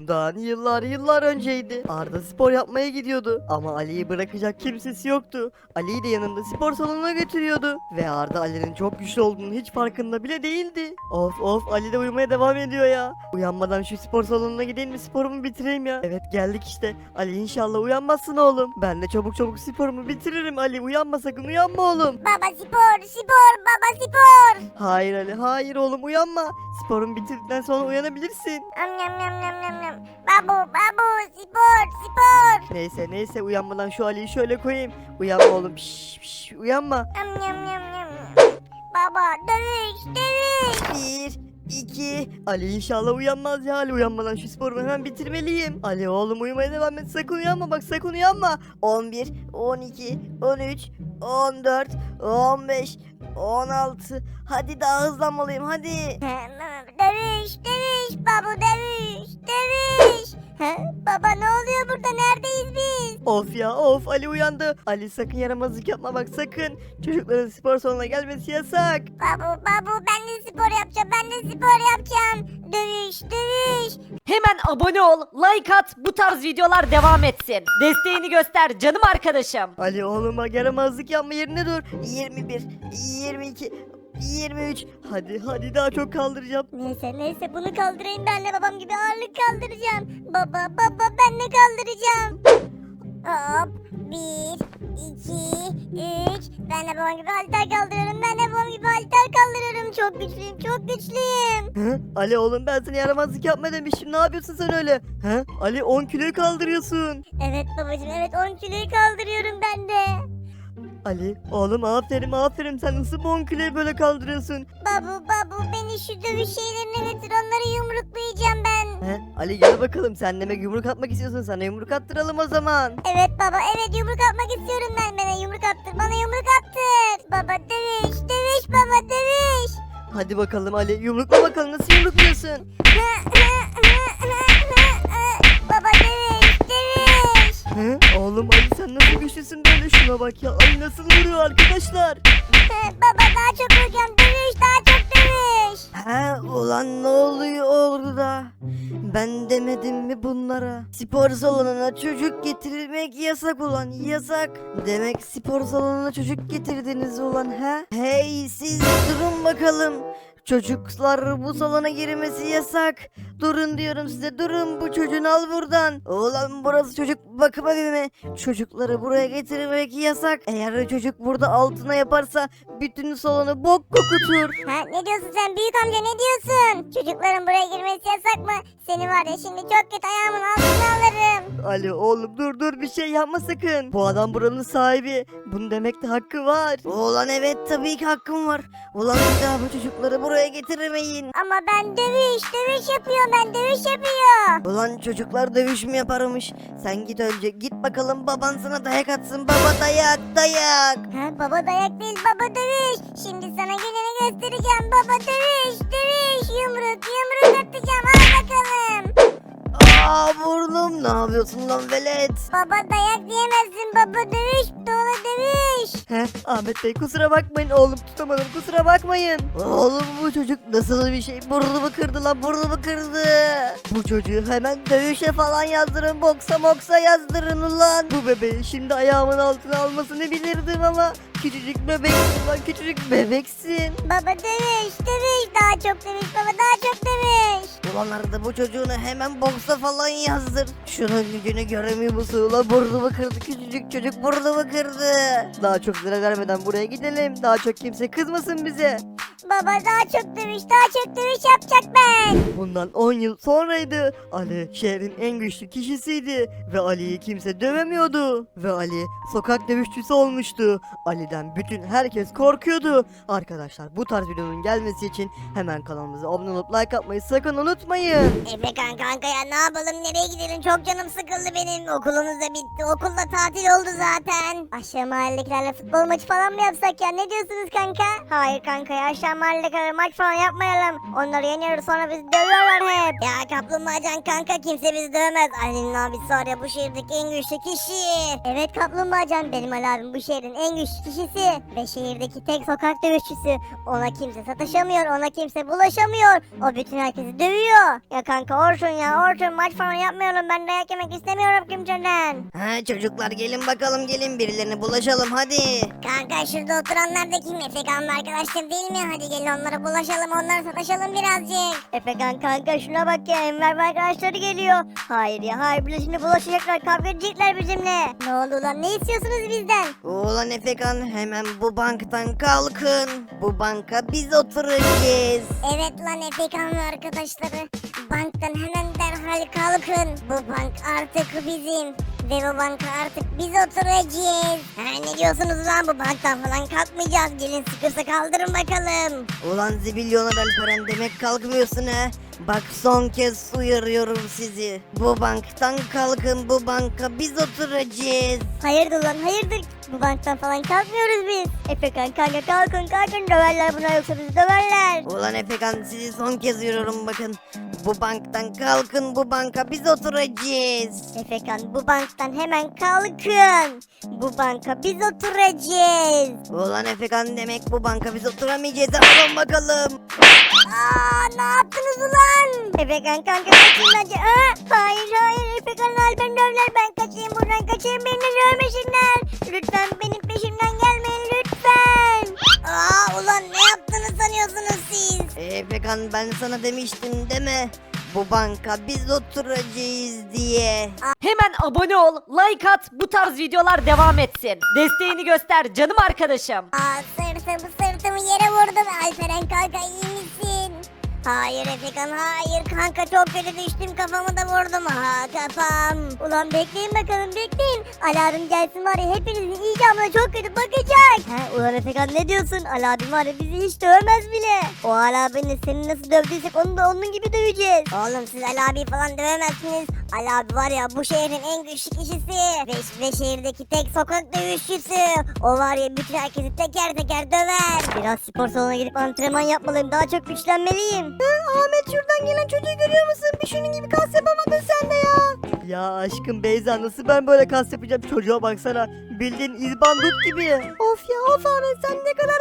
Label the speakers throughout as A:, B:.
A: Bundan yıllar yıllar önceydi. Arda spor yapmaya gidiyordu ama Ali'yi bırakacak kimsesi yoktu. Ali'yi de yanında spor salonuna götürüyordu. Ve Arda Ali'nin çok güçlü olduğunu hiç farkında bile değildi. Of of Ali de uyumaya devam ediyor ya. Uyanmadan şu spor salonuna gideyim mi sporumu bitireyim ya. Evet geldik işte. Ali inşallah uyanmazsın oğlum. Ben de çabuk çabuk sporumu bitiririm Ali. Uyanma sakın uyanma oğlum.
B: Baba spor spor baba spor.
A: Hayır Ali hayır oğlum uyanma. Sporumu bitirdikten sonra uyanabilirsin.
B: Am yam yam yam yam yam. Babu babu spor spor.
A: Neyse neyse uyanmadan şu Ali'yi şöyle koyayım. Uyanma oğlum piş piş uyanma.
B: Am yam yam yam. Baba dövüş dövüş.
A: Bir, iki. Ali inşallah uyanmaz ya Ali uyanmadan şu sporumu hemen bitirmeliyim. Ali oğlum uyumaya devam et sakın uyanma bak sakın uyanma. 11, 12, 13, 14, 15, 16. Hadi daha hızlanmalıyım hadi.
B: Dövüş dövüş babu dövüş dövüş. Ha? Baba ne oluyor burada neredeyiz biz?
A: Of ya of Ali uyandı. Ali sakın yaramazlık yapma bak sakın. Çocukların spor salonuna gelmesi yasak.
B: Babu babu ben de spor yapacağım ben de spor yapacağım. Dövüş dövüş.
C: Hemen abone ol, like at, bu tarz videolar devam etsin. Desteğini göster canım arkadaşım.
A: Ali oğluma yaramazlık yapma yerine dur. 21, 22, 23. Hadi hadi daha çok kaldıracağım.
B: Neyse neyse bunu kaldırayım ben de babam gibi ağırlık kaldıracağım. Baba baba ben de kaldıracağım. Hop bir iki üç ben de babam gibi halter kaldırıyorum ben de babam gibi halter kaldırıyorum çok güçlüyüm çok güçlüyüm.
A: Hı? Ali oğlum ben sana yaramazlık yapma demiştim. Ne yapıyorsun sen öyle? Hı? Ali 10 kiloyu kaldırıyorsun.
B: Evet babacığım evet 10 kiloyu kaldırıyorum ben de.
A: Ali oğlum aferin aferin sen nasıl bu 10 kiloyu böyle kaldırıyorsun?
B: Babu babu beni şu dövüş şeylerine götür onları yumruklayacağım ben.
A: He? Ali gel bakalım sen demek yumruk atmak istiyorsun sana yumruk attıralım o zaman.
B: Evet baba evet yumruk atmak istiyorum ben bana yumruk attır bana yumruk attır. Baba dövüş dövüş baba dövüş.
A: Hadi bakalım Ali yumrukla bakalım nasıl yumrukluyorsun? He? Oğlum Ali sen nasıl güçlüsün böyle şuna bak ya Ali nasıl vuruyor arkadaşlar?
B: baba daha çok vuracağım dövüş daha çok dövüş.
A: He ulan ne oluyor orada? Ben demedim mi bunlara? Spor salonuna çocuk getirmek yasak ulan yasak. Demek spor salonuna çocuk getirdiniz ulan he? Hey siz durun bakalım. Çocuklar bu salona girmesi yasak. Durun diyorum size durun bu çocuğunu al buradan. Ulan burası çocuk bakım evi mi? Çocukları buraya getirmek yasak. Eğer çocuk burada altına yaparsa bütün salonu bok kokutur.
B: Ha, ne diyorsun sen büyük amca ne diyorsun? Çocukların buraya girmesi yasak mı? Seni var ya şimdi çok kötü ayağımın altına alırım.
A: Ali oğlum dur dur bir şey yapma sakın. Bu adam buranın sahibi. Bunun demekte hakkı var. Ulan evet tabii ki hakkım var. Ulan bir daha bu çocukları buraya getirmeyin.
B: Ama ben dövüş dövüş yapıyorum ben dövüş yapıyor.
A: Ulan çocuklar dövüş mü yaparmış? Sen git önce git bakalım baban sana dayak atsın. Baba dayak dayak.
B: Ha, baba dayak değil baba dövüş. Şimdi sana gününü göstereceğim baba dövüş dövüş yumruk yumruk atacağım al bakalım.
A: Aa burnum ne yapıyorsun lan velet?
B: Baba dayak diyemezsin baba dövüş dolu dövüş.
A: He Ahmet Bey kusura bakmayın oğlum tutamadım kusura bakmayın. Oğlum bu çocuk nasıl bir şey burnumu kırdı lan burnumu kırdı. Bu çocuğu hemen dövüşe falan yazdırın boksa moksa yazdırın ulan. Bu bebeği şimdi ayağımın altına almasını bilirdim ama küçücük bebeksin lan küçücük bebeksin.
B: Baba dövüş dövüş daha çok dövüş baba daha çok dövüş.
A: Ulan Arda bu çocuğunu hemen boksa falan yazdır. Şunun gücünü göremiyor musun? Ulan burnumu kırdı küçücük çocuk burnumu kırdı. Daha çok zarar vermeden buraya gidelim. Daha çok kimse kızmasın bize.
B: Baba daha çok dövüş daha çok dövüş yapacak ben.
A: Bundan 10 yıl sonraydı. Ali şehrin en güçlü kişisiydi. Ve Ali'yi kimse dövemiyordu. Ve Ali sokak dövüşçüsü olmuştu. Ali'den bütün herkes korkuyordu. Arkadaşlar bu tarz videonun gelmesi için hemen kanalımıza abone olup like atmayı sakın unutmayın.
B: Efekan kanka ya ne yapalım nereye gidelim çok canım sıkıldı benim okulumuz da bitti okulda tatil oldu zaten. Aşağı mahalledekilerle futbol maçı falan mı yapsak ya ne diyorsunuz kanka? Hayır kanka ya aşağı akşam mahallede maç falan yapmayalım. Onları yeniyoruz sonra bizi dövüyorlar hep. Ya kaplumbağacan kanka kimse bizi dövmez. Ali'nin abisi var ya bu şehirdeki en güçlü kişi. Evet kaplumbağacan benim Ali abim bu şehrin en güçlü kişisi. Ve şehirdeki tek sokak dövüşçüsü. Ona kimse sataşamıyor ona kimse bulaşamıyor. O bütün herkesi dövüyor. Ya kanka Orçun ya Orçun maç falan yapmayalım ben dayak yemek istemiyorum kimseden.
D: Ha çocuklar gelin bakalım gelin birilerine bulaşalım hadi.
B: Kanka şurada oturanlar da kim? Efekan'ın arkadaşları değil mi? Hadi gelin onlara bulaşalım, onlara sataşalım birazcık. Efekan kanka şuna bak ya, Enver ve arkadaşları geliyor. Hayır ya, hayır bile şimdi bulaşacaklar, kavga edecekler bizimle. Ne oldu lan, ne istiyorsunuz bizden?
D: Ulan Efekan hemen bu banktan kalkın. Bu banka biz oturacağız.
B: Evet lan Efekan ve arkadaşları. Banktan hemen derhal kalkın. Bu bank artık bizim. Bu banka artık biz oturacağız. Ha, ne diyorsunuz lan bu banktan falan kalkmayacağız. Gelin sıkırsa kaldırın bakalım.
D: Ulan zibilyoner Alperen demek kalkmıyorsun ha. Bak son kez uyarıyorum sizi. Bu banktan kalkın bu banka biz oturacağız.
B: Hayırdır lan hayırdır? Bu banktan falan kalkmıyoruz biz. Efekan kanka kalkın kalkın döverler buna yoksa bizi döverler.
D: Ulan Efekan sizi son kez uyarıyorum bakın. Bu banktan kalkın bu banka biz oturacağız.
B: Efekan bu banktan hemen kalkın. Bu banka biz oturacağız.
D: Ulan Efekan demek bu banka biz oturamayacağız. Alın bakalım.
B: Aa ne yaptınız ulan? Efekan kanka kaçın bence. Aa, hayır hayır Efekan Alpen dövler ben kaçayım buradan kaçayım beni dövmesinler. Lütfen benim peşimden gelmeyin lütfen. Aa ulan ne yaptığını sanıyorsunuz siz?
D: Efekan ben sana demiştim deme. Bu banka biz oturacağız diye.
C: Hemen abone ol, like at, bu tarz videolar devam etsin. Desteğini göster canım arkadaşım.
B: Aa sırtımı sırtımı yere vurdum. Alperen? Hayır Efekan hayır kanka çok kötü düştüm kafamı da vurdum ha kafam. Ulan bekleyin bakalım bekleyin. Alarm gelsin var ya hepinizin icabına çok kötü bakacak. He ulan Efekan ne diyorsun? Ali abim var ya bizi hiç dövmez bile. O Ali abini seni nasıl dövdüysek onu da onun gibi döveceğiz. Oğlum siz Ali abi falan dövemezsiniz. Ali abi var ya bu şehrin en güçlü kişisi. Ve, ve şehirdeki tek sokak dövüşçüsü. O var ya bütün herkesi teker teker döver. Biraz spor salonuna gidip antrenman yapmalıyım. Daha çok güçlenmeliyim. Ahmet şuradan gelen çocuğu görüyor musun? Bir şunun gibi kas yapamadın sen de ya.
A: Ya aşkım Beyza nasıl ben böyle kas yapacağım çocuğa baksana bildiğin izbandut gibi.
B: Of ya of Ahmet sen ne kadar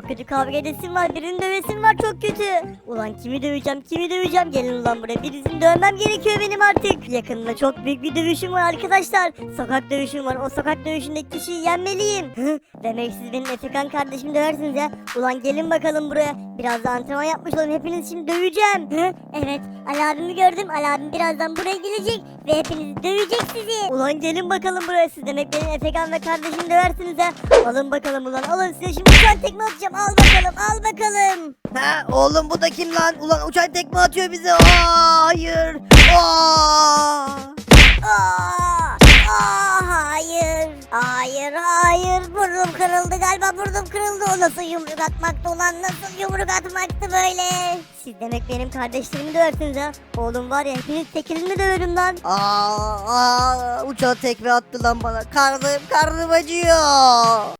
B: çok kötü kavga edesim var. Birinin dövesim var çok kötü. Ulan kimi döveceğim kimi döveceğim. Gelin ulan buraya birisini dövmem gerekiyor benim artık. Yakında çok büyük bir dövüşüm var arkadaşlar. Sokak dövüşüm var. O sokak dövüşündeki kişiyi yenmeliyim. Demek siz benim Efekan kardeşimi döversiniz ya. Ulan gelin bakalım buraya. Biraz da antrenman yapmış olun. Hepinizi şimdi döveceğim. Evet. Ali abimi gördüm. Ali abim birazdan buraya gelecek. Ve hepinizi dövecek sizi. Ulan gelin bakalım buraya. Siz demek benim Efekan ve kardeşimi döversiniz ha. Alın bakalım ulan. Alın size şimdi uçan tekme atacağım. Al bakalım. Al bakalım.
D: Ha oğlum bu da kim lan? Ulan uçak tekme atıyor bize. Aa, hayır. Aa,
B: aa, Burnum kırıldı galiba burnum kırıldı. O nasıl yumruk atmaktı ulan nasıl yumruk atmaktı böyle. Siz demek benim kardeşlerimi döversiniz ha. Oğlum var ya hepiniz tekelini döverim lan.
D: Aa, aa, uçağı tekme attı lan bana. Karnım, karnım acıyor.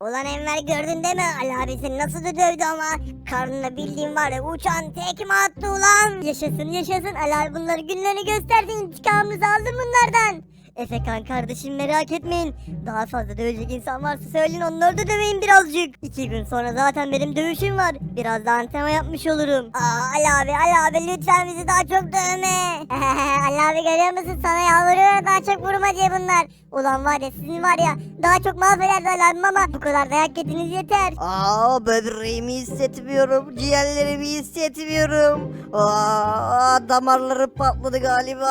B: Ulan Enver gördün değil mi? Ali abi seni nasıl da dövdü ama. Karnına bildiğin var ya uçan tekme attı ulan. Yaşasın yaşasın. Ali abi bunları günlerini gösterdi. İntikamımızı aldım bunlardan. Efekan kardeşim merak etmeyin. Daha fazla dövecek insan varsa söyleyin onları da döveyim birazcık. İki gün sonra zaten benim dövüşüm var. Biraz da antrenman yapmış olurum. Aa Ali abi Ali abi lütfen bizi daha çok dövme. Ali abi görüyor musun sana yalvarıyorum daha çok vurma diye bunlar. Ulan var ya sizin var ya daha çok mahvederdi Ali abim ama bu kadar dayak yediniz yeter.
D: Aa, böbreğimi hissetmiyorum. Ciğerlerimi hissetmiyorum. Aa, damarları patladı galiba.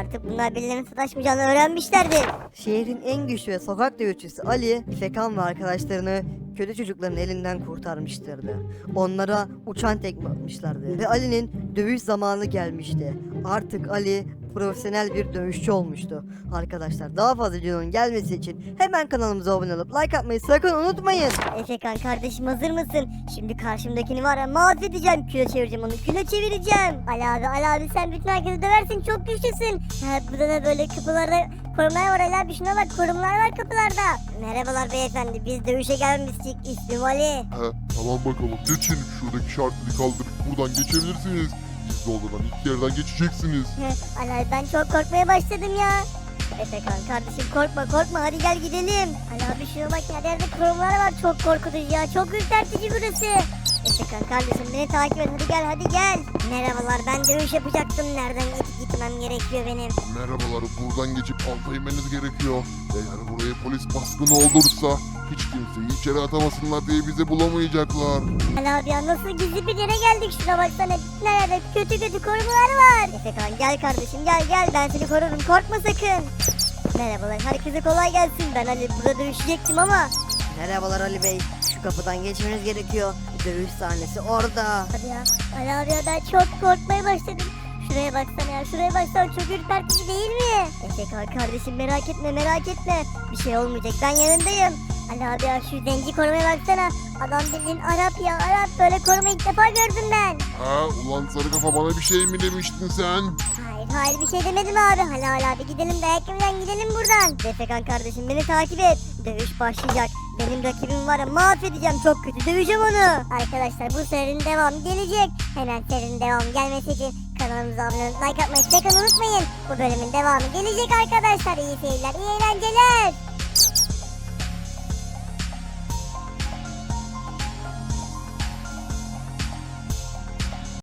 B: Artık bunlar birilerinin sataşmayacağını öğrenmişlerdir.
A: Şehrin en güçlü ve sokak dövüşçüsü Ali, Fekan ve arkadaşlarını kötü çocukların elinden kurtarmıştırdı. Onlara uçan tekme atmışlardı ve Ali'nin dövüş zamanı gelmişti. Artık Ali profesyonel bir dövüşçü olmuştu. Arkadaşlar daha fazla videonun gelmesi için hemen kanalımıza abone olup like atmayı sakın unutmayın.
B: Efekan kardeşim hazır mısın? Şimdi karşımdakini var ya mahvedeceğim. Küle çevireceğim onu küle çevireceğim. Ali abi Ali abi sen bütün herkesi döversin çok güçlüsün. Ha, bu da böyle kapılarda korumalar var Ali abi şuna bak korumalar var kapılarda. Merhabalar beyefendi biz dövüşe gelmiştik ismim Ali.
E: He, tamam bakalım geçin şuradaki şarteli kaldırıp buradan geçebilirsiniz. Gizli odadan ilk yerden geçeceksiniz.
B: Ali abi ben çok korkmaya başladım ya. Efekan kardeşim korkma korkma hadi gel gidelim. Ali abi şuna bak her yerde korumalar var çok korkutucu ya çok ürpertici burası. Efekan kardeşim beni takip et hadi gel hadi gel. Merhabalar ben dövüş yapacaktım nereden geçip gitmem gerekiyor benim.
E: Merhabalar buradan geçip alta inmeniz gerekiyor. Eğer buraya polis baskını olursa hiç kimseyi içeri atamasınlar diye bizi bulamayacaklar.
B: Ali abi ya nasıl gizli bir yere geldik şuna baksana nerede kötü kötü korumalar var. Efekan gel kardeşim gel gel ben seni korurum korkma sakın. Merhabalar herkese kolay gelsin ben Ali burada dövüşecektim ama.
D: Merhabalar Ali Bey. Şu kapıdan geçmeniz gerekiyor. Dövüş sahnesi orada.
B: Hadi ya Ali abi ya ben çok korkmaya başladım. Şuraya baksana ya şuraya baksana çok ürpertici değil mi? Efekan kardeşim merak etme merak etme. Bir şey olmayacak ben yanındayım. Ali abi ya şu zenci korumaya baksana. Adam bildiğin Arap ya Arap böyle koruma ilk defa gördüm ben.
E: Ha ulan sarı kafa bana bir şey mi demiştin sen?
B: Hayır hayır bir şey demedim abi. Hala hala abi gidelim dayak yemeden gidelim buradan. Defekan kardeşim beni takip et. Dövüş başlayacak. Benim rakibim var ya mahvedeceğim çok kötü döveceğim onu. Arkadaşlar bu serinin devamı gelecek. Hemen serinin devamı gelmesi için kanalımıza abone olup like atmayı sakın unutmayın. Bu bölümün devamı gelecek arkadaşlar. İyi seyirler iyi eğlenceler.